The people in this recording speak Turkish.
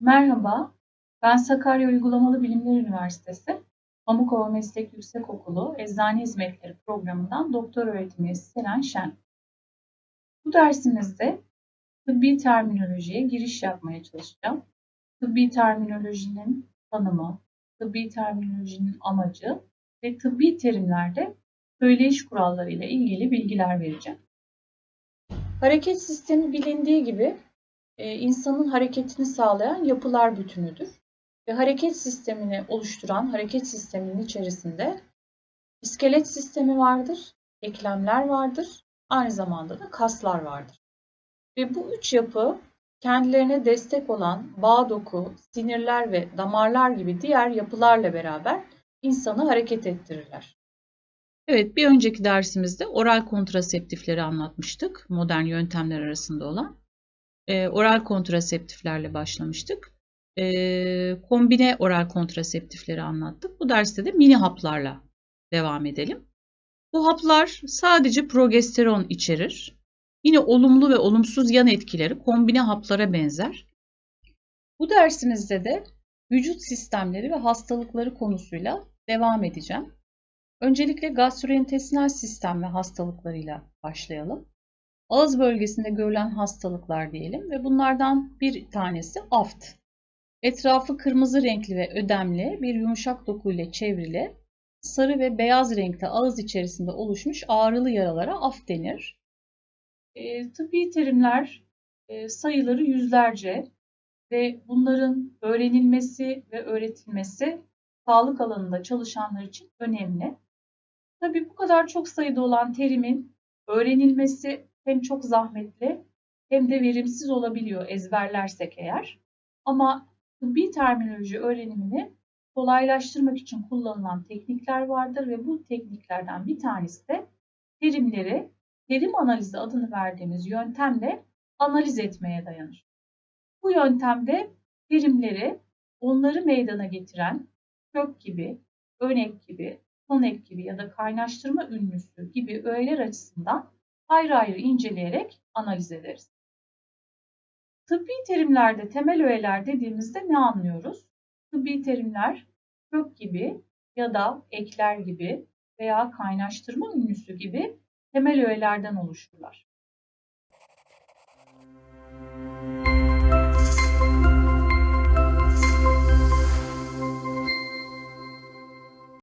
Merhaba, ben Sakarya Uygulamalı Bilimler Üniversitesi Pamukova Meslek Yüksekokulu Eczane Hizmetleri Programı'ndan doktor öğretim üyesi Selen Şen. Bu dersimizde tıbbi terminolojiye giriş yapmaya çalışacağım. Tıbbi terminolojinin tanımı, tıbbi terminolojinin amacı ve tıbbi terimlerde söyleyiş kuralları ile ilgili bilgiler vereceğim. Hareket sistemi bilindiği gibi e, insanın hareketini sağlayan yapılar bütünüdür. Ve hareket sistemini oluşturan hareket sisteminin içerisinde iskelet sistemi vardır, eklemler vardır, aynı zamanda da kaslar vardır. Ve bu üç yapı kendilerine destek olan bağ doku, sinirler ve damarlar gibi diğer yapılarla beraber insanı hareket ettirirler. Evet, bir önceki dersimizde oral kontraseptifleri anlatmıştık. Modern yöntemler arasında olan. E, oral kontraseptiflerle başlamıştık. E, kombine oral kontraseptifleri anlattık. Bu derste de mini haplarla devam edelim. Bu haplar sadece progesteron içerir. Yine olumlu ve olumsuz yan etkileri kombine haplara benzer. Bu dersimizde de vücut sistemleri ve hastalıkları konusuyla devam edeceğim. Öncelikle gastrointestinal sistem ve hastalıklarıyla başlayalım. Ağız bölgesinde görülen hastalıklar diyelim ve bunlardan bir tanesi aft. Etrafı kırmızı renkli ve ödemli bir yumuşak doku ile çevrili sarı ve beyaz renkte ağız içerisinde oluşmuş ağrılı yaralara aft denir. E, tıbbi terimler e, sayıları yüzlerce ve bunların öğrenilmesi ve öğretilmesi sağlık alanında çalışanlar için önemli. Tabii bu kadar çok sayıda olan terimin öğrenilmesi hem çok zahmetli hem de verimsiz olabiliyor ezberlersek eğer. Ama tıbbi terminoloji öğrenimini kolaylaştırmak için kullanılan teknikler vardır ve bu tekniklerden bir tanesi de terimleri terim analizi adını verdiğimiz yöntemle analiz etmeye dayanır. Bu yöntemde terimleri onları meydana getiren kök gibi, önek gibi, sonek gibi ya da kaynaştırma ünlüsü gibi öğeler açısından ayrı ayrı inceleyerek analiz ederiz. Tıbbi terimlerde temel öğeler dediğimizde ne anlıyoruz? Tıbbi terimler kök gibi ya da ekler gibi veya kaynaştırma ünlüsü gibi temel öğelerden oluşurlar.